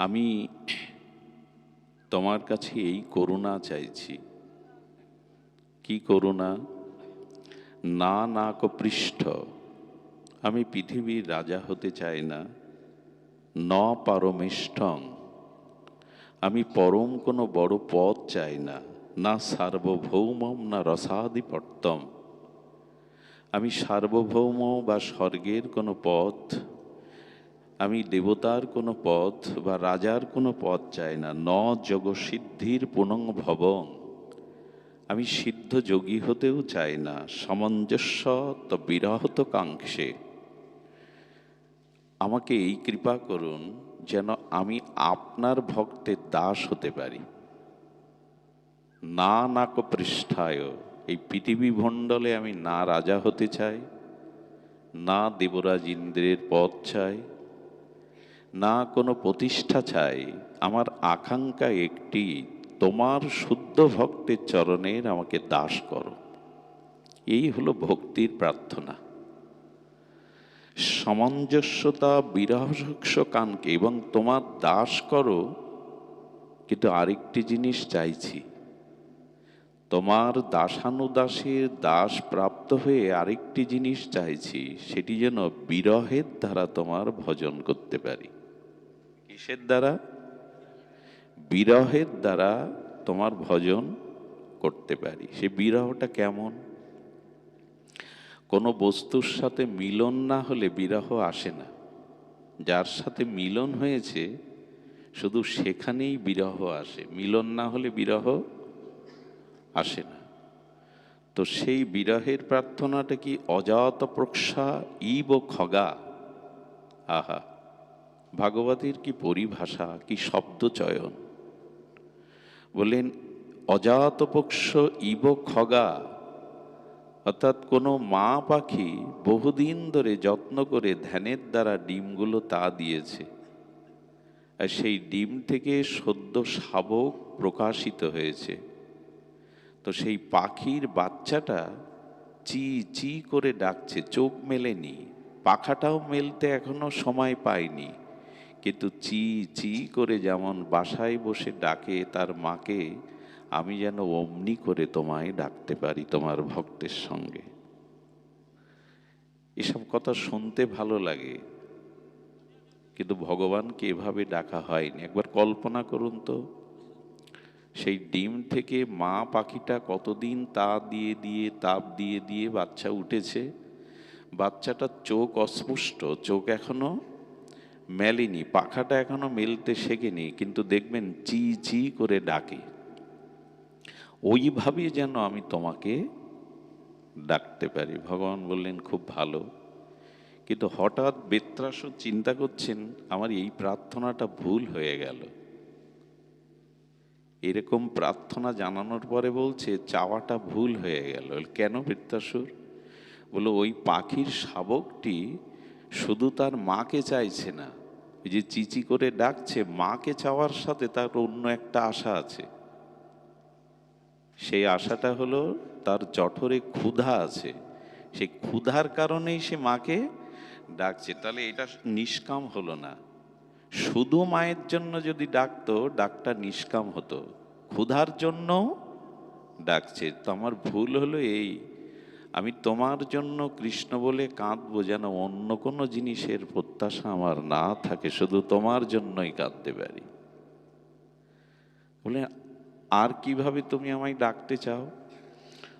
আমি তোমার কাছে এই করুণা চাইছি। কি করুণা? না না পৃষ্ঠ। আমি পৃথিবীর রাজা হতে চাই না। ন পারমেষ্টং আমি পরম কোনো বড় পদ চাই না। না সার্বভৌমম, না রসাধিপত্যম। আমি সার্বভৌম বা স্বর্গের কোনো পথ আমি দেবতার কোনো পথ বা রাজার কোনো পথ চাই না। ন যোগ সিদ্ধির পুনং ভবং। আমি সিদ্ধ যোগী হতেও চাই না। সামঞ্জস্য তো বিরহত কাঙ্ক্ষে। আমাকে এই কৃপা করুন যেন আমি আপনার ভক্তের দাস হতে পারি। না নাক পৃষ্ঠায়, এই পৃথিবী ভণ্ডলে আমি না রাজা হতে চাই, না দেবরাজ ইন্দ্রের পদ চাই না কোনো প্রতিষ্ঠা চাই। আমার আকাঙ্ক্ষা একটি, তোমার শুদ্ধ ভক্তের চরণের আমাকে দাস করো। এই হলো ভক্তির প্রার্থনা। সামঞ্জস্যতা বিরহস কানকে এবং তোমার দাস করো, কিন্তু আরেকটি জিনিস চাইছি। তোমার দাসানুদাসের দাস প্রাপ্ত হয়ে আরেকটি জিনিস চাইছি, সেটি যেন বিরহের দ্বারা তোমার ভজন করতে পারি। কিসের দ্বারা? বিরহের দ্বারা তোমার ভজন করতে পারি। সে বিরহটা কেমন? কোনো বস্তুর সাথে মিলন না হলে বিরহ আসে না। যার সাথে মিলন হয়েছে, শুধু সেখানেই বিরহ আসে। মিলন না হলে বিরহ আসে না। তো সেই বিরহের প্রার্থনাটা কি অজাত প্রক্ষা ইব খগা? আহা! ভাগবতীর কি পরিভাষা, কি শব্দ চয়ন? বললেন, অজাতপক্ষ ইব খগা, অর্থাৎ কোনো মা পাখি বহুদিন ধরে যত্ন করে ধ্যানের দ্বারা ডিমগুলো তা দিয়েছে। আর সেই ডিম থেকে সদ্য শাবক প্রকাশিত হয়েছে। তো সেই পাখির বাচ্চাটা চি চি করে ডাকছে, চোখ মেলেনি, পাখাটাও মেলতে এখনও সময় পায়নি। কিন্তু চি চি করে যেমন বাসায় বসে ডাকে তার মাকে, আমি যেন অমনি করে তোমায় ডাকতে পারি তোমার ভক্তের সঙ্গে। এসব কথা শুনতে ভালো লাগে, কিন্তু ভগবানকে এভাবে ডাকা হয়নি। একবার কল্পনা করুন তো, সেই ডিম থেকে মা পাখিটা কতদিন তা দিয়ে দিয়ে, তাপ দিয়ে দিয়ে বাচ্চা উঠেছে? বাচ্চাটার চোখ অস্পুষ্ট, চোখ এখনও মেলেনি, পাখাটা এখনও মেলতে শেখেনি, কিন্তু দেখবেন চি চি করে ডাকে। ওইভাবে যেন আমি তোমাকে ডাকতে পারি। ভগবান বললেন, খুব ভালো। কিন্তু হঠাৎ বেত্রাস চিন্তা করছেন, আমার এই প্রার্থনাটা ভুল হয়ে গেল। এরকম প্রার্থনা জানানোর পরে বলছে, চাওয়াটা ভুল হয়ে গেল। কেন বৃত্তাসুর বলো, ওই পাখির শাবকটি শুধু তার মাকে চাইছে না ওই যে চিচি করে ডাকছে, মাকে চাওয়ার সাথে তার অন্য একটা আশা আছে। সেই আশাটা হলো তার জঠরে ক্ষুধা আছে। সেই ক্ষুধার কারণেই সে মাকে ডাকছে। তাহলে এটা নিষ্কাম হলো না। শুধু মায়ের জন্য যদি ডাকতো, ডাকটা নিষ্কাম হতো। ক্ষুধার জন্য ডাকছে। তো আমার ভুল হলো এই। আমি তোমার জন্য কৃষ্ণ বলে কাঁদবো যেন অন্য কোনো জিনিসের প্রত্যাশা আমার না থাকে, শুধু তোমার জন্যই কাঁদতে পারি। বলে, আর কীভাবে তুমি আমায় ডাকতে চাও?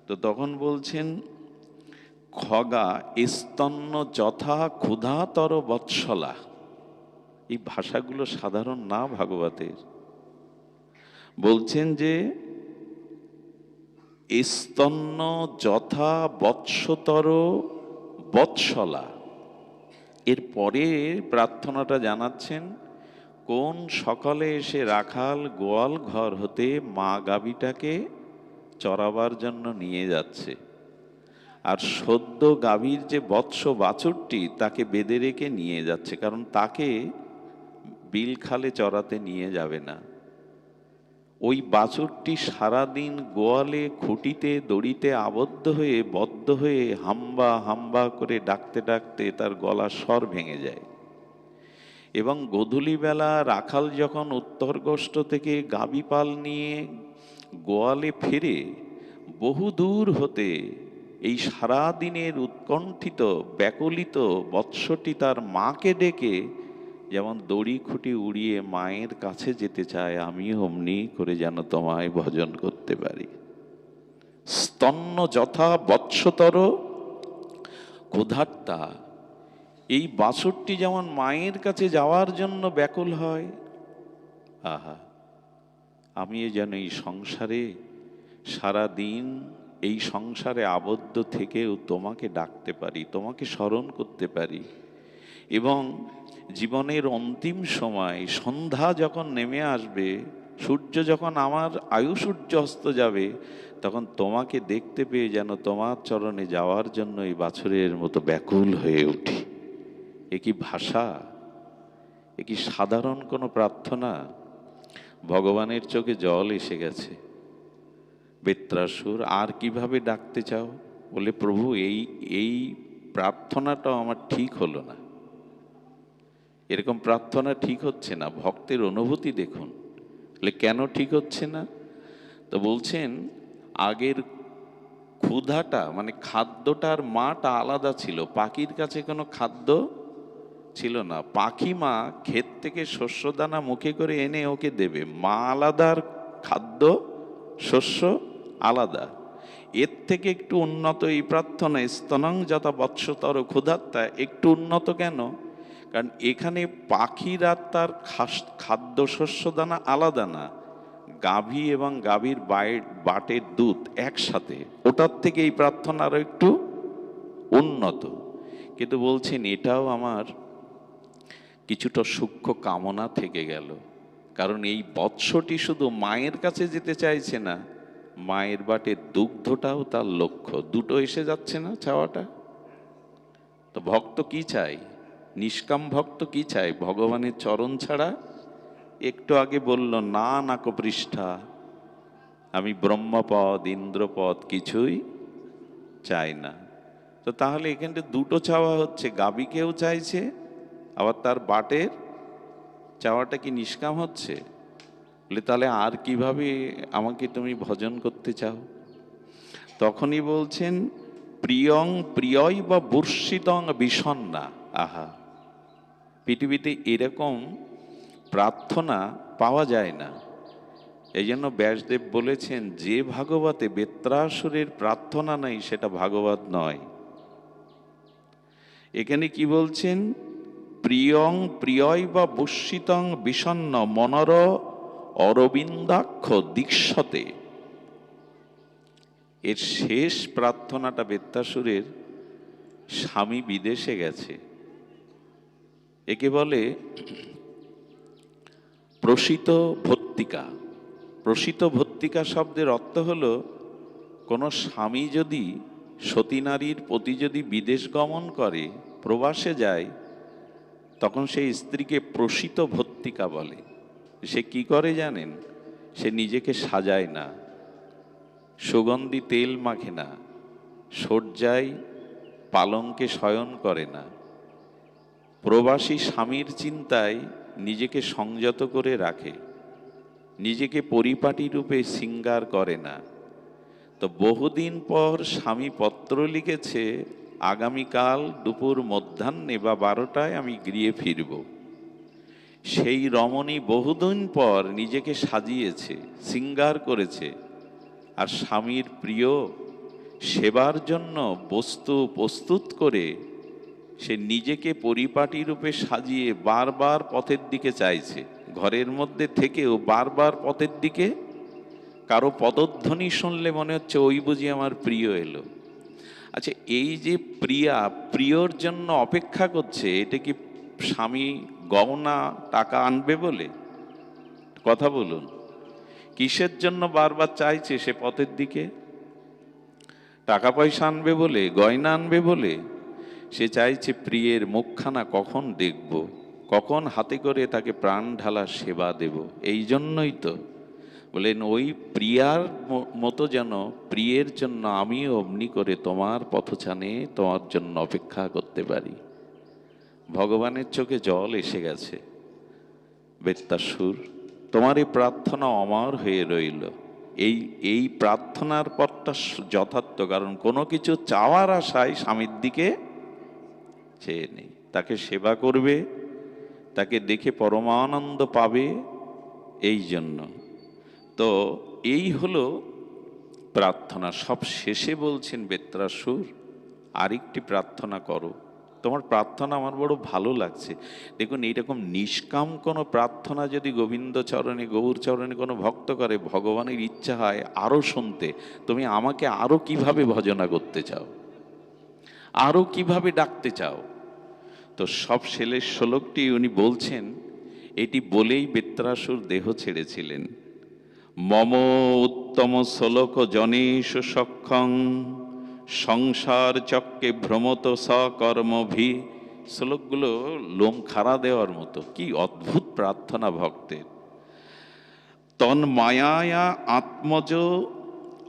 তো তখন বলছেন, খগা স্তন্য যথা ক্ষুধাতর বৎসলা। এই ভাষাগুলো সাধারণ না ভাগবতের। বলছেন যে স্তন্য যথা বৎসতর বৎসলা। এর পরে প্রার্থনাটা জানাচ্ছেন, কোন সকালে এসে রাখাল গোয়াল ঘর হতে মা গাভীটাকে চড়াবার জন্য নিয়ে যাচ্ছে। আর সদ্য গাভীর যে বৎস বাছুরটি, তাকে বেঁধে রেখে নিয়ে যাচ্ছে, কারণ তাকে বিল খালে চড়াতে নিয়ে যাবে না। ওই বাছুরটি সারাদিন গোয়ালে খুঁটিতে, দড়িতে আবদ্ধ হয়ে, বদ্ধ হয়ে হাম্বা হাম্বা করে ডাকতে ডাকতে তার গলা স্বর ভেঙে যায়। এবং গধূলিবেলা রাখাল যখন উত্তরগষ্ট থেকে গাবিপাল নিয়ে গোয়ালে ফিরে, বহু দূর হতে এই সারাদিনের উৎকণ্ঠিত, ব্যাকুলিত বৎসটি তার মাকে ডেকে যেমন দড়ি খুঁটি উড়িয়ে মায়ের কাছে যেতে চায়, আমি অমনি করে যেন তোমায় ভজন করতে পারি। স্তন্য যথা বৎসতর ক্ষুধার্তা। এই বাছরটি যেমন মায়ের কাছে যাওয়ার জন্য ব্যাকুল হয়, আহা আমি যেন এই সংসারে সারা দিন এই সংসারে আবদ্ধ থেকেও তোমাকে ডাকতে পারি, তোমাকে স্মরণ করতে পারি। এবং জীবনের অন্তিম সময় সন্ধ্যা যখন নেমে আসবে, সূর্য যখন আমার আয়ু সূর্য অস্ত যাবে, তখন তোমাকে দেখতে পেয়ে যেন তোমার চরণে যাওয়ার জন্য এই বাছরের মতো ব্যাকুল হয়ে উঠি। এ কি ভাষা? এ কি সাধারণ কোনো প্রার্থনা? ভগবানের চোখে জল এসে গেছে। বেত্রাসুর, আর কীভাবে ডাকতে চাও? বলে, প্রভু, এই এই প্রার্থনাটাও আমার ঠিক হলো না। এরকম প্রার্থনা ঠিক হচ্ছে না, ভক্তের অনুভূতি দেখুন। বলে, কেন ঠিক হচ্ছে না? তো বলছেন, আগের ক্ষুধাটা মানে খাদ্যটার মাটা আলাদা ছিল, পাখির কাছে কোনো খাদ্য ছিল না। পাখি মা ক্ষেত থেকে শস্য দানা মুখে করে এনে ওকে দেবে। মা আলাদার খাদ্য, শস্য আলাদা। এর থেকে একটু উন্নত এই প্রার্থনা, স্তনং যথা বৎসতর ক্ষুধাত্তা, একটু উন্নত কেন? কারণ এখানে পাখিরা তার খাস- খাদ্য শস্য দানা আলাদা না। গাভী এবং গাভীর বায়ের বাটের দুধ একসাথে। ওটার থেকে এই প্রার্থনা আরও একটু উন্নত। কিন্তু বলছেন, এটাও আমার কিছুটা সূক্ষ্ম কামনা থেকে গেল। কারণ এই বৎসটি শুধু মায়ের কাছে যেতে চাইছে না, মায়ের বাটের দুগ্ধটাও তার লক্ষ্য। দুটো এসে যাচ্ছে না চাওয়াটা তো ভক্ত কি চাই নিষ্কাম ভক্ত কি চাই ভগবানের চরণ ছাড়া? একটু আগে বলল, না নাক পৃষ্ঠা। আমি ব্রহ্মপদ, ইন্দ্রপদ কিছুই চাই না। তো তাহলে এখানে দুটো চাওয়া হচ্ছে। গাবিকেও চাইছে, আবার তার বাটের চাওয়াটা কি নিষ্কাম হচ্ছে? বলে, তাহলে আর কীভাবে আমাকে তুমি ভজন করতে চাও? তখনই বলছেন, প্রিয়ং প্রিয়ই বা বর্ষিতং বিষণ্ণা আহা। পৃথিবীতে এরকম প্রার্থনা পাওয়া যায় না। এই জন্য ব্যাসদেব বলেছেন, যে ভাগবতে বেত্রাসুরের প্রার্থনা নাই, সেটা ভাগবত নয়। এখানে কি বলছেন? প্রিয়ং প্রিয়ই বা বর্ষিতং বিষণ্ণ মনর অরবিন্দাক্ষ দীক্ষতে। এর শেষ প্রার্থনাটা বেত্তাসুরের স্বামী বিদেশে গেছে। একে বলে প্রসিত ভত্তিকা। প্রসিত ভত্তিকা শব্দের অর্থ হলো কোনো স্বামী যদি সতী নারীর প্রতি যদি বিদেশ গমন করে, প্রবাসে যায়, তখন সেই স্ত্রীকে প্রসিত ভত্তিকা বলে। সে কি করে জানেন? সে নিজেকে সাজায় না, সুগন্ধি তেল মাখে না সজ্জায় পালঙ্কে শয়ন করে না। প্রবাসী স্বামীর চিন্তায় নিজেকে সংযত করে রাখে। নিজেকে পরিপাটি রূপে সিঙ্গার করে না। তো বহুদিন পর স্বামী পত্র লিখেছে, আগামীকাল দুপুর মধ্যাহ্নে বা বারোটায় আমি গৃহে ফিরব। সেই রমণী বহুদিন পর নিজেকে সাজিয়েছে, সিঙ্গার করেছে। আর স্বামীর প্রিয় সেবার জন্য বস্তু প্রস্তুত করে সে নিজেকে পরিপাটি রূপে সাজিয়ে বারবার পথের দিকে চাইছে। ঘরের মধ্যে থেকেও বারবার পথের দিকে। কারও পদধ্বনি শুনলে মনে হচ্ছে ওই বুঝি আমার প্রিয় এলো। আচ্ছা এই যে প্রিয়া, প্রিয়র জন্য অপেক্ষা করছে, এটা কি স্বামী গহনা টাকা আনবে বলে? কথা বলুন। কিসের জন্য বারবার চাইছে সে পথের দিকে? টাকা পয়সা আনবে বলে, গয়না আনবে বলে? সে চাইছে প্রিয়ের মুখখানা কখন দেখব? কখন হাতে করে তাকে প্রাণ ঢালা সেবা দেব? এই জন্যই তো। বলেন, ওই প্রিয়ার মতো যেন প্রিয়ের জন্য আমিও অমনি করে তোমার পথছানে, তোমার জন্য অপেক্ষা করতে পারি। ভগবানের চোখে জল এসে গেছে। বেত্তাসুর তোমার এই প্রার্থনা অমর হয়ে রইল। এই এই প্রার্থনার পথটা যথার্থ। কারণ কোনো কিছু চাওয়ার আশায় স্বামীর দিকে চেয়ে নেই। তাকে সেবা করবে, তাকে দেখে পরমানন্দ পাবে এই জন্য। তো এই হলো প্রার্থনা। সব শেষে বলছেন বেত্রাসুর, আরেকটি প্রার্থনা করো। তোমার প্রার্থনা আমার বড় ভালো লাগছে। দেখুন, এইরকম নিষ্কাম কোনো প্রার্থনা যদি গোবিন্দ চরণে, গৌর চরণে কোনো ভক্ত করে, ভগবানের ইচ্ছা হয় আরও শুনতে, তুমি আমাকে আরও কীভাবে ভজনা করতে চাও? আরও কীভাবে ডাকতে চাও? তো সব শেলের শ্লোকটি উনি বলছেন, এটি বলেই বেত্রাসুর দেহ ছেড়েছিলেন। মম উত্তম শ্লোক জনেশ সক্ষং, সংসার চক্কে ভ্রমত সকর্মভি। শ্লোকগুলো লোম খাড়া দেওয়ার মতো, কি অদ্ভুত প্রার্থনা ভক্তের। তন মায়ায়া আত্মজ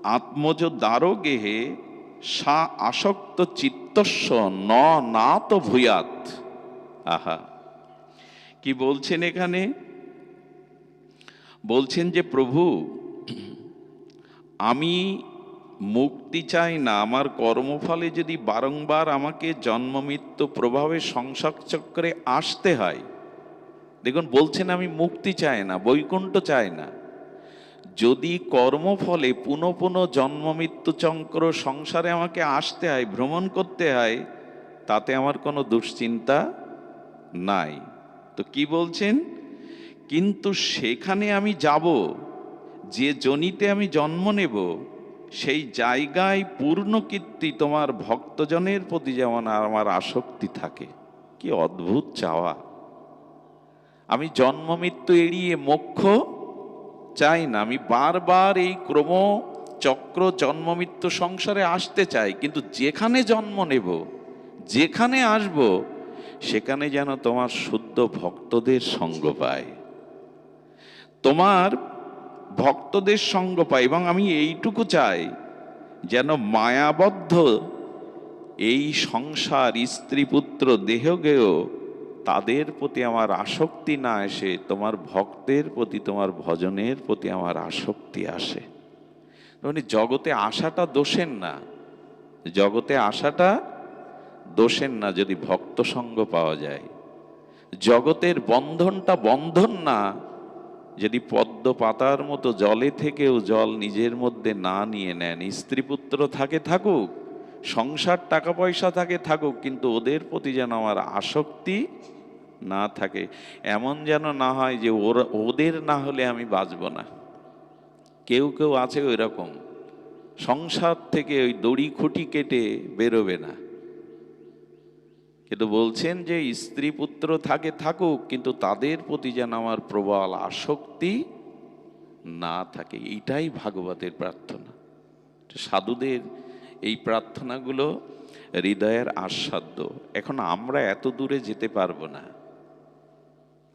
আত্মজ দ্বারগেহে সা আসক্ত চিত্তস্ব ন না তো ভূয়াত। আহা। কি বলছেন এখানে? বলছেন যে, প্রভু, আমি মুক্তি চাই না, আমার কর্মফলে যদি বারংবার আমাকে জন্ম মৃত্যু প্রভাবে সংসার চক্রে আসতে হয়, দেখুন, বলছেন আমি মুক্তি চাই না, বৈকুণ্ঠ চাই না। যদি কর্মফলে পুনঃ পুনঃ জন্ম মৃত্যু চক্র সংসারে আমাকে আসতে হয়, ভ্রমণ করতে হয়, তাতে আমার কোনো দুশ্চিন্তা নাই। তো কি বলছেন? কিন্তু সেখানে আমি যাব, যে জনিতে আমি জন্ম নেব, সেই জায়গায় পূর্ণ কীর্তি তোমার ভক্তজনের প্রতি যেমন আমার আসক্তি থাকে। কি অদ্ভুত চাওয়া। আমি জন্ম মৃত্যু এড়িয়ে মোক্ষ চাই না। আমি বারবার এই ক্রম চক্র, জন্ম, মৃত্যু সংসারে আসতে চাই, কিন্তু যেখানে জন্ম নেব, যেখানে আসব, সেখানে যেন তোমার শুদ্ধ ভক্তদের সঙ্গ পায়। তোমার ভক্তদের সঙ্গ পাই এবং আমি এইটুকু চাই, যেন মায়াবদ্ধ এই সংসার স্ত্রী পুত্র দেহগেয় তাদের প্রতি আমার আসক্তি না আসে তোমার ভক্তের প্রতি, তোমার ভজনের প্রতি আমার আসক্তি আসে। মানে জগতে আসাটা দোষের না। জগতে আসাটা দোষের না, যদি ভক্ত সঙ্গ পাওয়া যায়। জগতের বন্ধনটা বন্ধন না, যদি পদ্ম পাতার মতো জলে থেকেও জল নিজের মধ্যে না নিয়ে নেন স্ত্রী পুত্র থাকে থাকুক সংসার টাকা পয়সা থাকে, থাকুক, কিন্তু ওদের প্রতি যেন আমার আসক্তি না থাকে। এমন যেন না হয় যে ওরা, ওদের না হলে আমি বাঁচব না। কেউ কেউ আছে ওই রকম সংসার থেকে ওই দড়ি খুঁটি কেটে বেরোবে না। কিন্তু বলছেন যে স্ত্রী পুত্র থাকে, থাকুক, কিন্তু তাদের প্রতি যেন আমার প্রবল আসক্তি না থাকে। এইটাই ভাগবতের প্রার্থনা। সাধুদের এই প্রার্থনাগুলো হৃদয়ের আস্বাদ্য। এখন আমরা এত দূরে যেতে পারব না।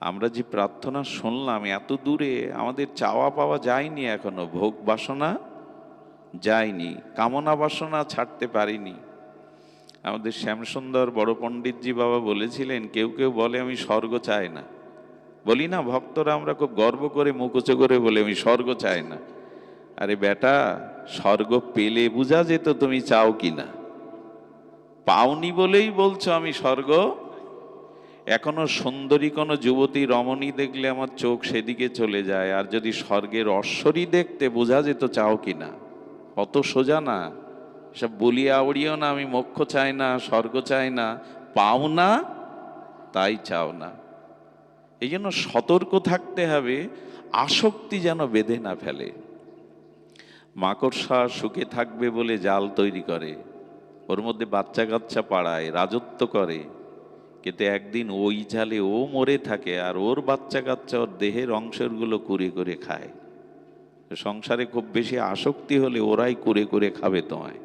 আমরা যে প্রার্থনা শুনলাম, এত দূরে আমাদের চাওয়া পাওয়া যায়নি এখনও, ভোগ বাসনা যায়নি, কামনা বাসনা ছাড়তে পারিনি। আমাদের শ্যামসুন্দর বড় পণ্ডিতজি বাবা বলেছিলেন, কেউ কেউ বলে, আমি স্বর্গ চাই না। বলি, না, ভক্তরা আমরা খুব গর্ব করে মুকুচো করে বলে, আমি স্বর্গ চাই না। আরে বেটা, স্বর্গ পেলে বোঝা যেত তুমি চাও কি না পাওনি বলেই বলছো আমি স্বর্গ? এখনও সুন্দরী কোনো যুবতী রমণী দেখলে আমার চোখ সেদিকে চলে যায়, আর যদি স্বর্গের অশ্বরী দেখতে বোঝা যেত চাও কি না অত সোজা না সব বলিয়া উড়িও না, আমি মোক্ষ চাই না, স্বর্গ চাই না, পাও না, তাই চাও না। এই জন্য সতর্ক থাকতে হবে, আসক্তি যেন বেঁধে না ফেলে। মাকড়সা সুখে থাকবে বলে জাল তৈরি করে। ওর মধ্যে বাচ্চা কাচ্চা পাড়ায় রাজত্ব করে। কিন্তু একদিন ওই জালে ও মরে থাকে আর ওর বাচ্চা কাচ্চা ওর দেহের অংশগুলো কুড়ে করে খায়। সংসারে খুব বেশি আসক্তি হলে ওরাই কুড়ে করে খাবে তোমায়।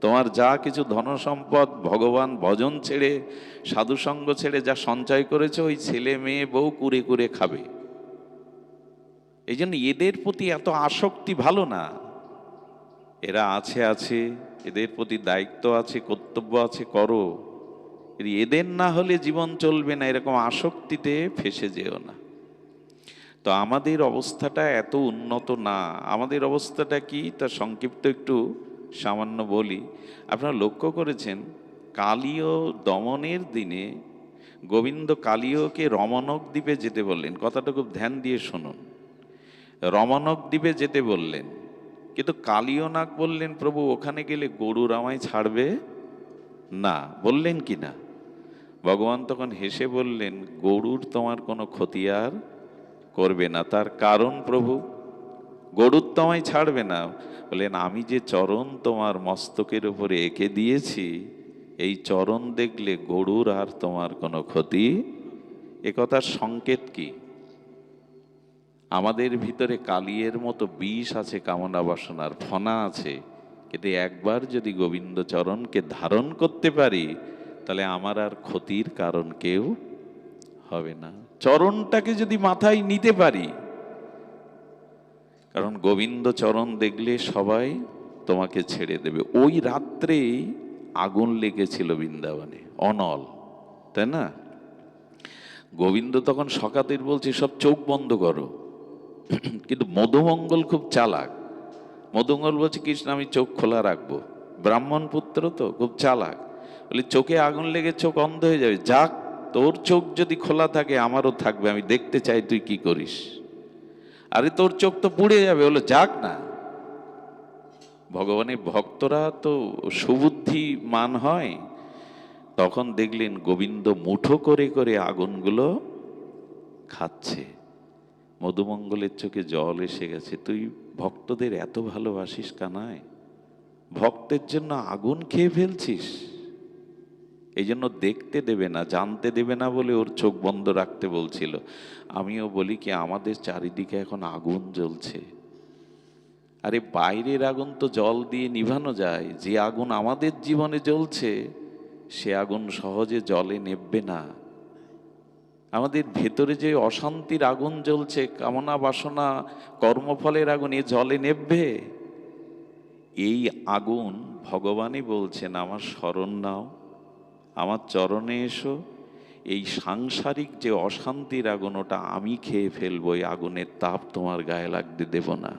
তোমার যা কিছু ধন সম্পদ ভগবান ভজন ছেড়ে, সাধুসঙ্গ ছেড়ে যা সঞ্চয় করেছে ওই ছেলে মেয়ে বউ কুড়ে কুড়ে খাবে। এই জন্য এদের প্রতি এত আসক্তি ভালো না। এরা আছে আছে, এদের প্রতি দায়িত্ব আছে, কর্তব্য আছে, করো। এদের না হলে জীবন চলবে না, এরকম আসক্তিতে ফেসে যেও না। তো আমাদের অবস্থাটা এত উন্নত না। আমাদের অবস্থাটা কি? তা সংক্ষিপ্ত একটু সামান্য বলি। আপনারা লক্ষ্য করেছেন, কালীয় দমনের দিনে গোবিন্দ কালীয়কে রমণক দ্বীপে যেতে বললেন। কথাটা খুব ধ্যান দিয়ে শুনুন। রমণক দ্বীপে যেতে বললেন। কিন্তু কালীয়নাগ বললেন, প্রভু, ওখানে গেলে গরুর আমায় ছাড়বে না। বললেন কি না? ভগবান তখন হেসে বললেন, গরুর তোমার কোনো ক্ষতি আর করবে না। তার কারণ প্রভু, গরুর তোমায় ছাড়বে না। বললেন, আমি যে চরণ তোমার মস্তকের উপরে এঁকে দিয়েছি, এই চরণ দেখলে গরুর আর তোমার কোনো ক্ষতি? এ কথার সংকেত কি? আমাদের ভিতরে কালিয়ের মতো বিষ আছে, কামনা বাসনার ফনা আছে। কিন্তু একবার যদি গোবিন্দ চরণকে ধারণ করতে পারি, তাহলে আমার আর ক্ষতির কারণ কেউ হবে না। চরণটাকে যদি মাথায় নিতে পারি, কারণ গোবিন্দ চরণ দেখলে সবাই তোমাকে ছেড়ে দেবে। ওই রাত্রে আগুন লেগেছিল বৃন্দাবনে, অনল, তাই না? গোবিন্দ তখন সকাতের বলছে, সব চোখ বন্ধ করো। কিন্তু মধুমঙ্গল খুব চালাক। মধুমঙ্গল বলছে, কৃষ্ণ, আমি চোখ খোলা রাখব। ব্রাহ্মণ পুত্র তো খুব চালাক। বলে, চোখে আগুন লেগে চোখ অন্ধ হয়ে যাবে। যাক, তোর চোখ যদি খোলা থাকে, আমারও থাকবে। আমি দেখতে চাই তুই কি করিস। আরে, তোর চোখ তো পুড়ে যাবে। হলো যাক না। ভগবানের ভক্তরা তো সুবুদ্ধি মান হয়। তখন দেখলেন গোবিন্দ মুঠো করে করে আগুনগুলো খাচ্ছে। মধুমঙ্গলের চোখে জল এসে গেছে। তুই ভক্তদের এত ভালোবাসিস কানায়? ভক্তের জন্য আগুন খেয়ে ফেলছিস? এই জন্য দেখতে দেবে না, জানতে দেবে না বলে ওর চোখ বন্ধ রাখতে বলছিল। আমিও বলি কি, আমাদের চারিদিকে এখন আগুন জ্বলছে। আরে বাইরের আগুন তো জল দিয়ে নিভানো যায়। যে আগুন আমাদের জীবনে জ্বলছে, সে আগুন সহজে জলে নেববে না। আমাদের ভেতরে যে অশান্তির আগুন জ্বলছে, কামনা বাসনা, কর্মফলের আগুন, এ জলে নেববে এই আগুন ভগবানই বলছেন, আমার স্মরণ নাও, আমার চরণে এসো। এই সাংসারিক যে অশান্তির আগুন, ওটা আমি খেয়ে ফেলব, এই আগুনের তাপ তোমার গায়ে লাগতে দেব না।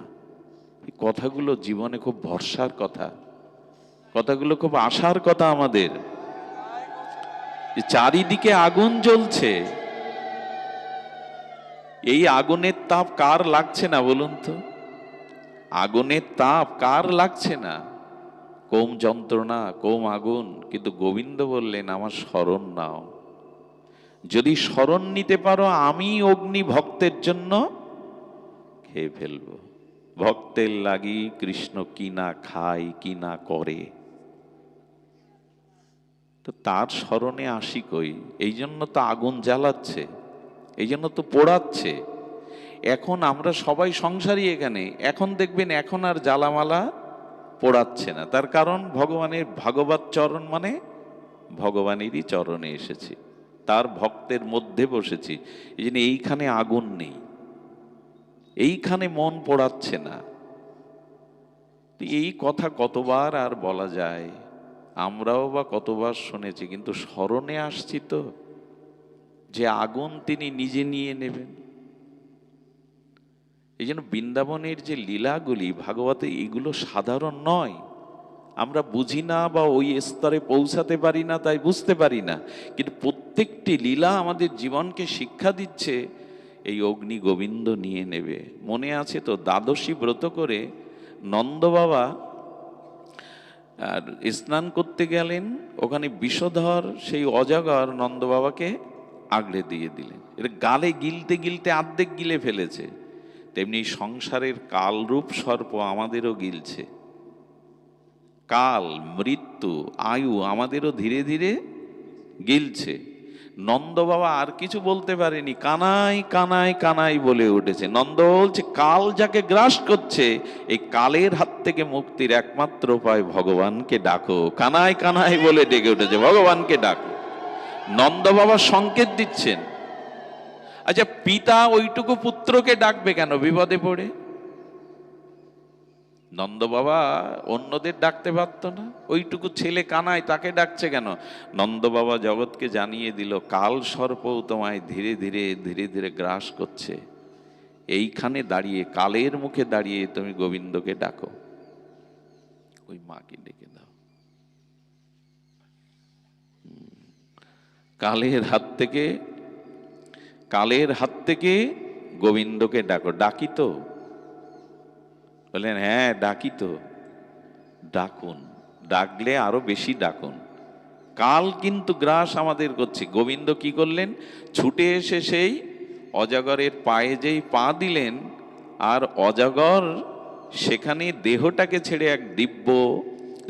কথাগুলো জীবনে খুব ভরসার কথা। কথাগুলো খুব আশার কথা আমাদের। চারিদিকে আগুন জ্বলছে এই আগুনের তাপ কার লাগছে না বলুন তো? আগুনের তাপ কার লাগছে না? কোম যন্ত্রণা, কোম আগুন? কিন্তু গোবিন্দ বললেন, আমার স্মরণ নাও। যদি স্মরণ নিতে পারো, আমি অগ্নি ভক্তের জন্য খেয়ে ফেলব। ভক্তের লাগি কৃষ্ণ কি না খায়, কি না করে? তো তার স্মরণে আসি কই? এই জন্য তো আগুন জ্বালাচ্ছে। এই জন্য তো পোড়াচ্ছে। এখন আমরা সবাই সংসারী এখানে। এখন দেখবেন এখন আর জ্বালামালা পোড়াচ্ছে না। তার কারণ ভগবানের ভাগবত চরণ মানে ভগবানেরই চরণে এসেছি। তার ভক্তের মধ্যে বসেছি। এই জন্য এইখানে আগুন নেই। এইখানে মন পোড়াচ্ছে না। এই কথা কতবার আর বলা যায়? আমরাও বা কতবার শুনেছি, কিন্তু স্মরণে আসছি তো। যে আগুন তিনি নিজে নিয়ে নেবেন। এই জন্য বৃন্দাবনের যে লীলাগুলি, ভাগবতে এগুলো সাধারণ নয়। আমরা বুঝি না বা ওই স্তরে পৌঁছাতে পারি না, তাই বুঝতে পারি না। কিন্তু প্রত্যেকটি লীলা আমাদের জীবনকে শিক্ষা দিচ্ছে, এই অগ্নি গোবিন্দ নিয়ে নেবে। মনে আছে তো দ্বাদশী ব্রত করে নন্দ বাবা, আর স্নান করতে গেলেন, ওখানে বিষধর সেই অজাগর নন্দ বাবাকে আগড়ে দিয়ে দিলেন। এটা গালে গিলতে গিলতে আর্ধেক গিলে ফেলেছে। তেমনি সংসারের কালরূপ সর্প আমাদেরও গিলছে। কাল, মৃত্যু, আয়ু আমাদেরও ধীরে ধীরে গিলছে। নন্দ বাবা আর কিছু বলতে পারেনি। কানাই কানাই কানাই বলে উঠেছে। নন্দ বলছে, কাল যাকে গ্রাস করছে, এই কালের হাত থেকে মুক্তির একমাত্র উপায় ভগবানকে ডাকো। কানাই কানাই বলে ডেকে উঠেছে, ভগবানকে ডাকো। নন্দ বাবা সংকেত দিচ্ছেন। আচ্ছা পিতা ওইটুকু পুত্রকে ডাকবে কেন বিপদে পড়ে? নন্দ বাবা অন্যদের ডাকতে পারত না। ওইটুকু ছেলে কানায় তাকে ডাকছে কেন? নন্দ বাবা জগৎকে জানিয়ে দিল, কাল সর্পও তোমায় ধীরে ধীরে ধীরে ধীরে গ্রাস করছে। এইখানে দাঁড়িয়ে, কালের মুখে দাঁড়িয়ে তুমি গোবিন্দকে ডাকো। ওই মাকে ডেকে দাও হুম। কালের হাত থেকে, কালের হাত থেকে গোবিন্দকে ডাকো। ডাকি তো। বললেন হ্যাঁ ডাকি তো। ডাকুন। ডাকলে আরও বেশি ডাকুন। কাল কিন্তু গ্রাস আমাদের করছে। গোবিন্দ কি করলেন? ছুটে এসে সেই অজাগরের পায়ে যেই পা দিলেন, আর অজাগর সেখানে দেহটাকে ছেড়ে এক দিব্য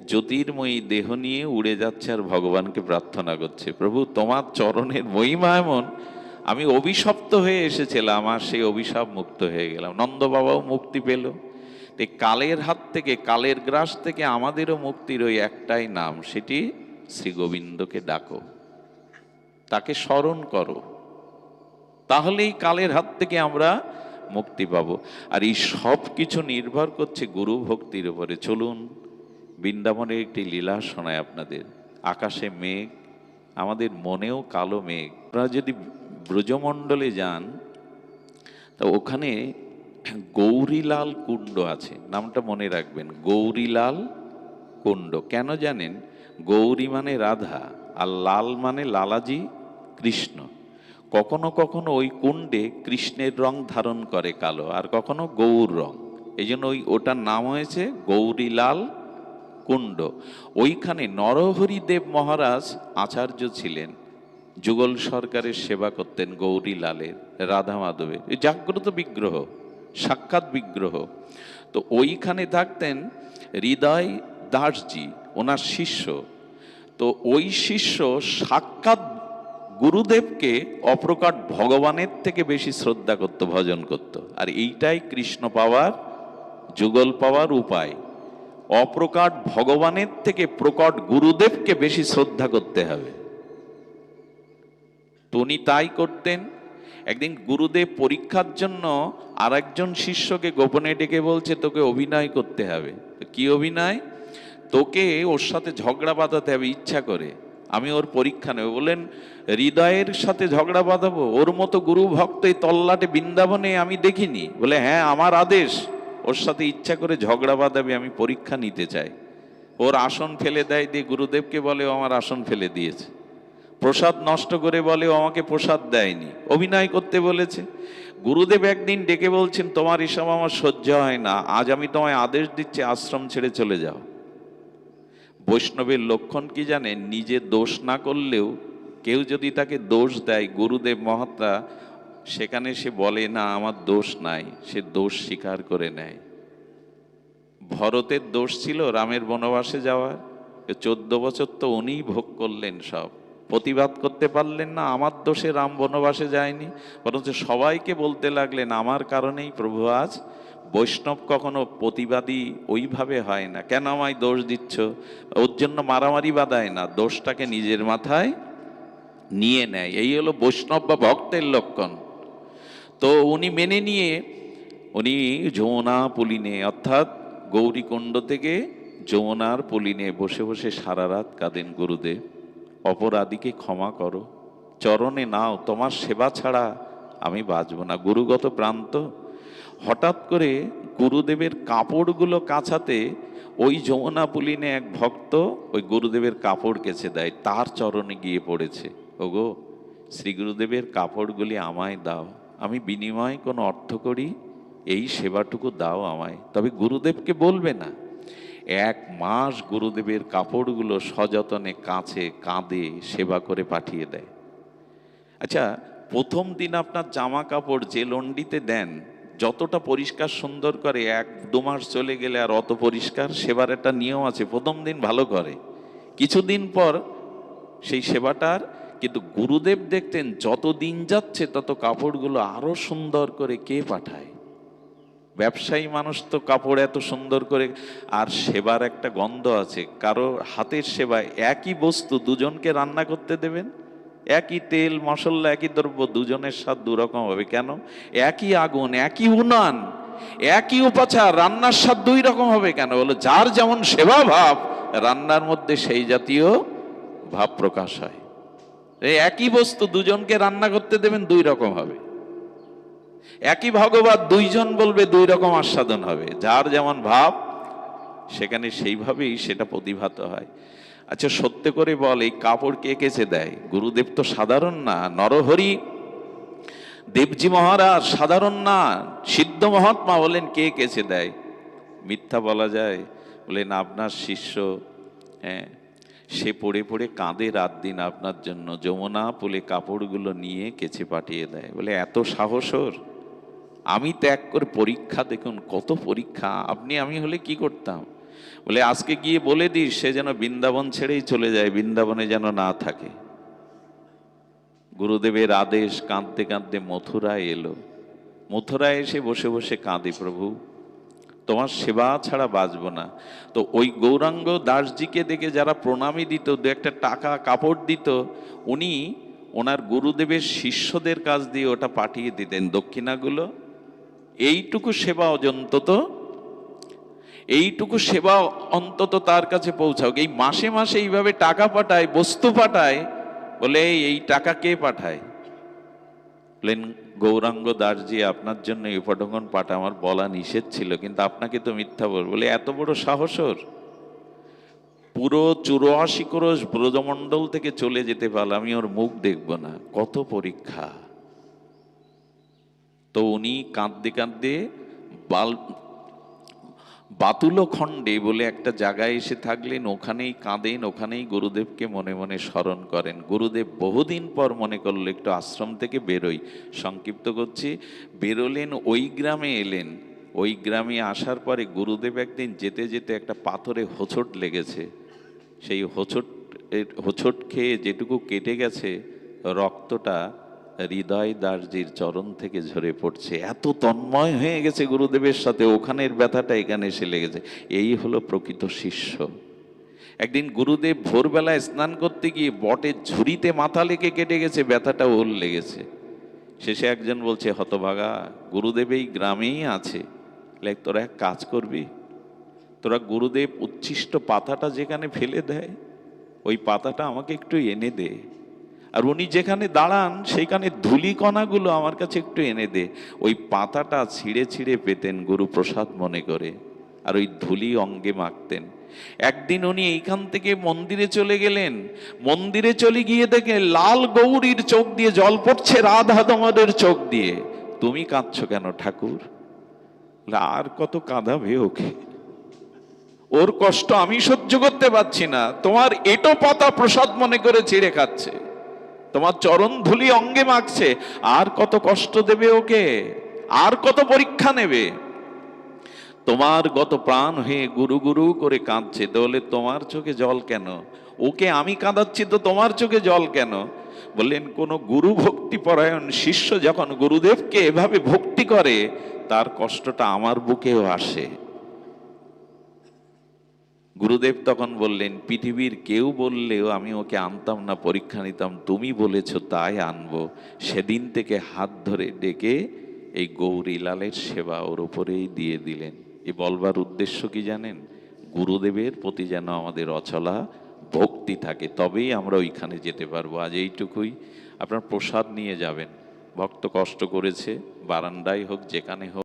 জ্যোতির্ময়ী দেহ নিয়ে উড়ে যাচ্ছে আর ভগবানকে প্রার্থনা করছে। প্রভু, তোমার চরণের মহিমা এমন, আমি অভিশপ্ত হয়ে এসেছিলাম আর সেই অভিশাপ মুক্ত হয়ে গেলাম। নন্দ বাবাও মুক্তি পেল। এই কালের হাত থেকে, কালের গ্রাস থেকে আমাদেরও মুক্তির ওই একটাই নাম, সেটি শ্রী গোবিন্দকে ডাকো। তাকে স্মরণ করো। তাহলেই কালের হাত থেকে আমরা মুক্তি পাবো। আর এই সব কিছু নির্ভর করছে গুরু ভক্তির উপরে। চলুন বৃন্দাবনের একটি লীলা শোনায় আপনাদের। আকাশে মেঘ, আমাদের মনেও কালো মেঘ। আপনারা যদি ব্রজমণ্ডলে যান, তা ওখানে গৌরীলাল কুণ্ড আছে। নামটা মনে রাখবেন, গৌরীলাল কুণ্ড। কেন জানেন? গৌরী মানে রাধা আর লাল মানে লালাজি কৃষ্ণ। কখনো কখনো ওই কুণ্ডে কৃষ্ণের রং ধারণ করে কালো আর কখনো গৌর রং। এই জন্য ওই ওটার নাম হয়েছে গৌরীলাল কুণ্ড। ওইখানে নরহরি দেব মহারাজ আচার্য ছিলেন। যুগল সরকারের সেবা করতেন গৌরী লালের রাধা মাধবের জাগ্রত বিগ্রহ, সাক্ষাৎ বিগ্রহ। তো ওইখানে থাকতেন হৃদয় দাসজি, ওনার শিষ্য। তো ওই শিষ্য সাক্ষাৎ গুরুদেবকে অপ্রকাট ভগবানের থেকে বেশি শ্রদ্ধা করত, ভজন করত। আর এইটাই কৃষ্ণ পাওয়ার, যুগল পাওয়ার উপায়। অপ্রকাট ভগবানের থেকে প্রকট গুরুদেবকে বেশি শ্রদ্ধা করতে হবে। তো উনি তাই করতেন, একদিন গুরুদেব পরীক্ষার জন্য আর একজন শিষ্যকে গোপনে ডেকে বলছে, তোকে অভিনয় করতে হবে। কি অভিনয়? তোকে ওর সাথে ঝগড়া বাঁধাতে হবে, ইচ্ছা করে। আমি ওর পরীক্ষা নেব। বললেন, হৃদয়ের সাথে ঝগড়া বাঁধাবো? ওর মতো গুরু ভক্ত এই তল্লাটে বৃন্দাবনে আমি দেখিনি। বলে হ্যাঁ আমার আদেশ। ওর সাথে ইচ্ছা করে ঝগড়া বাঁধাবে, আমি পরীক্ষা নিতে চাই। ওর আসন ফেলে দেয় দিয়ে গুরুদেবকে বলে, ও আমার আসন ফেলে দিয়েছে। প্রসাদ নষ্ট করে বলে, ও আমাকে প্রসাদ দেয়নি। অভিনয় করতে বলেছে। গুরুদেব একদিন ডেকে বলছেন, তোমার এসব আমার সহ্য হয় না। আজ আমি তোমায় আদেশ দিচ্ছি, আশ্রম ছেড়ে চলে যাও। বৈষ্ণবের লক্ষণ কি জানে? নিজে দোষ না করলেও কেউ যদি তাকে দোষ দেয়, গুরুদেব মহাত্মা সেখানে সে বলে, না, আমার দোষ নাই। সে দোষ স্বীকার করে নেয়। ভরতের দোষ ছিল রামের বনবাসে যাওয়ার। চোদ্দ বছর তো উনিই ভোগ করলেন সব। প্রতিবাদ করতে পারলেন না, আমার দোষে রাম বনবাসে যায়নি। বরঞ্চ সবাইকে বলতে লাগলেন, আমার কারণেই প্রভু আজ বৈষ্ণব কখনো প্রতিবাদী ওইভাবে হয় না। কেন আমায় দোষ দিচ্ছ? ওর জন্য মারামারি বাদায় না। দোষটাকে নিজের মাথায় নিয়ে নেয়। এই হলো বৈষ্ণব বা ভক্তের লক্ষণ। তো উনি মেনে নিয়ে, উনি যমুনা পুলিনে অর্থাৎ গৌরীকুণ্ড থেকে যমুনার পুলিনে বসে বসে সারা রাত কাঁদেন গুরুদেব। অপরাধীকে ক্ষমা করো। চরণে নাও, তোমার সেবা ছাড়া আমি বাঁচব না। গুরুগত প্রান্ত। হঠাৎ করে গুরুদেবের কাপড়গুলো কাছাতে ওই যমুনা পুলিনে এক ভক্ত ওই গুরুদেবের কাপড় কেচে দেয়, তার চরণে গিয়ে পড়েছে। ওগো শ্রী গুরুদেবের কাপড়গুলি আমায় দাও। আমি বিনিময়ে কোনো অর্থ করি, এই সেবাটুকু দাও আমায়। তবে গুরুদেবকে বলবে না। এক মাস গুরুদেবের কাপড়গুলো সযতনে কাছে কাঁদে সেবা করে পাঠিয়ে দেয়। আচ্ছা প্রথম দিন আপনার জামা কাপড় যে লন্ডিতে দেন, যতটা পরিষ্কার সুন্দর করে এক দু মাস চলে গেলে আর অত পরিষ্কার, সেবার একটা নিয়ম আছে, প্রথম দিন ভালো করে। কিছুদিন পর সেই সেবাটার কিন্তু গুরুদেব দেখতেন যত দিন যাচ্ছে তত কাপড়গুলো আরও সুন্দর করে কে পাঠায়? ব্যবসায়ী মানুষ তো কাপড় এত সুন্দর করে, আর সেবার একটা গন্ধ আছে। কারও হাতের সেবায় একই বস্তু দুজনকে রান্না করতে দেবেন? একই তেল, মশলা, একই দ্রব্য, দুজনের স্বাদ দুরকম হবে কেন? একই আগুন, একই উনান, একই উপাচার, রান্নার স্বাদ দুই রকম হবে কেন? বলো, যার যেমন সেবা ভাব রান্নার মধ্যে সেই জাতীয় ভাব প্রকাশ হয়। এই একই বস্তু দুজনকে রান্না করতে দেবেন দুই রকম হবে। একই ভগবত দুইজন বলবে দুই রকম আস্বাদন হবে। যার যেমন ভাব, সেখানে সেইভাবেই সেটা প্রতিভাত হয়। আচ্ছা সত্য করে বল, এই কাপড় কে কেচে দেয়? গুরুদেব তো সাধারণ না, নরহরি। দেবজি মহারাজ সাধারণ না, সিদ্ধ মহাত্মা বলেন কে কেচে দেয়? মিথ্যা বলা যায়। বলেন, আপনার শিষ্য হ্যাঁ সে পড়ে পড়ে কাঁদে রাত দিন আপনার জন্য, যমুনা পুলে কাপড়গুলো নিয়ে কেচে পাঠিয়ে দেয়। বলে, এত সাহস ওর? আমি ত্যাগ করে পরীক্ষা, দেখুন কত পরীক্ষা, আপনি, আমি হলে কি করতাম? বলে, আজকে গিয়ে বলে দিস, সে যেন বৃন্দাবন ছেড়েই চলে যায়, বৃন্দাবনে যেন না থাকে। গুরুদেবের আদেশ, কাঁদতে কাঁদতে মথুরায় এলো। মথুরায় এসে বসে বসে কাঁদে প্রভু। তোমার সেবা ছাড়া বাঁচব না। তো ওই গৌরাঙ্গ দাসজিকে দেখে যারা প্রণামী দিত দু একটা টাকা কাপড় দিত উনি ওনার গুরুদেবের শিষ্যদের কাজ দিয়ে ওটা পাঠিয়ে দিতেন দক্ষিণাগুলো। এইটুকু সেবা অন্তত এইটুকু সেবা অন্তত তার কাছে পৌঁছাও এই মাসে মাসে এইভাবে টাকা পাঠায় বস্তু পাঠায় বলে "এই, টাকা কে পাঠায়? বললেন গৌরাঙ্গ দাসজি, আপনার জন্য এই উপঢৌকন পাঠ আমার বলা নিষেধ ছিল, কিন্তু আপনাকে তো মিথ্যা বল, বলে এত বড় সাহসর পুরো চুরাশি ক্রোশ ব্রজমণ্ডল থেকে চলে যেতে পারল আমি ওর মুখ দেখব না। কত পরীক্ষা। তো উনি কাঁদতে কাঁদতে বাল বাতুল খণ্ডে বলে একটা জায়গায় এসে থাকলেন, ওখানেই কাঁদেন, ওখানেই গুরুদেবকে মনে মনে স্মরণ করেন। গুরুদেব বহুদিন পর মনে করল, একটু আশ্রম থেকে বেরোই। সংক্ষিপ্ত করছি, বেরোলেন, ওই গ্রামে এলেন। ওই গ্রামে আসার পরে গুরুদেব একদিন যেতে যেতে একটা পাথরে হোঁচট লেগেছে। সেই হোঁচট হোঁচট খেয়ে যেটুকু কেটে গেছে রক্তটা হৃদয় দাসজির চরণ থেকে ঝরে পড়ছে। এত তন্ময় হয়ে গেছে গুরুদেবের সাথে, ওখানের ব্যথাটা এখানে এসে লেগেছে। এই হলো প্রকৃত শিষ্য। একদিন গুরুদেব ভোরবেলায় স্নান করতে গিয়ে বটের ঝুড়িতে মাথা লেগে কেটে গেছে, ব্যথাটা ওর লেগেছে। শেষে একজন বলছে, হতভাগা, গুরুদেব এই গ্রামেই আছে। লাইক তোরা এক কাজ করবি। তোরা গুরুদেব উচ্ছিষ্ট পাতাটা যেখানে ফেলে দেয়, ওই পাতাটা আমাকে একটু এনে দে। আর উনি যেখানে দাঁড়ান সেইখানে ধুলিকণাগুলো আমার কাছে একটু এনে দে। ওই পাতাটা ছিঁড়ে ছিঁড়ে পেতেন গুরু প্রসাদ মনে করে, আর ওই ধুলি অঙ্গে মাখতেন। একদিন উনি এইখান থেকে মন্দিরে চলে গেলেন। মন্দিরে চলে গিয়ে দেখে লাল গৌরীর চোখ দিয়ে জল পড়ছে, রাধা দমদের চোখ দিয়ে। তুমি কাঁদছ কেন ঠাকুর? আর কত কাঁদাবে ওকে? ওর কষ্ট আমি সহ্য করতে পারছি না। তোমার এটো পাতা প্রসাদ মনে করে ছিঁড়ে খাচ্ছে। তোমার চরণ ধুলি অঙ্গে মাখছে। আর কত কষ্ট দেবে ওকে? আর কত পরীক্ষা নেবে? তোমার গত প্রাণ হয়ে গুরু গুরু করে কাঁদছে। তাহলে তোমার চোখে জল কেন? ওকে আমি কাঁদাচ্ছি তো তোমার চোখে জল কেন? বললেন, কোন গুরু ভক্তি পরায়ণ শিষ্য যখন গুরুদেবকে এভাবে ভক্তি করে, তার কষ্টটা আমার বুকেও আসে। গুরুদেব তখন বললেন, পৃথিবীর কেউ বললেও আমি ওকে আনতাম না, পরীক্ষা নিতাম, তুমি বলেছ তাই আনব। সেদিন থেকে হাত ধরে ডেকে এই গৌরীলালের সেবা ওর উপরেই দিয়ে দিলেন। এ বলবার উদ্দেশ্য কি জানেন? গুরুদেবের প্রতি যেন আমাদের অচলা ভক্তি থাকে, তবেই আমরা ওইখানে যেতে পারব। আজ এইটুকুই। আপনার প্রসাদ নিয়ে যাবেন। ভক্ত কষ্ট করেছে, বারান্দায় হোক, যেখানে হোক।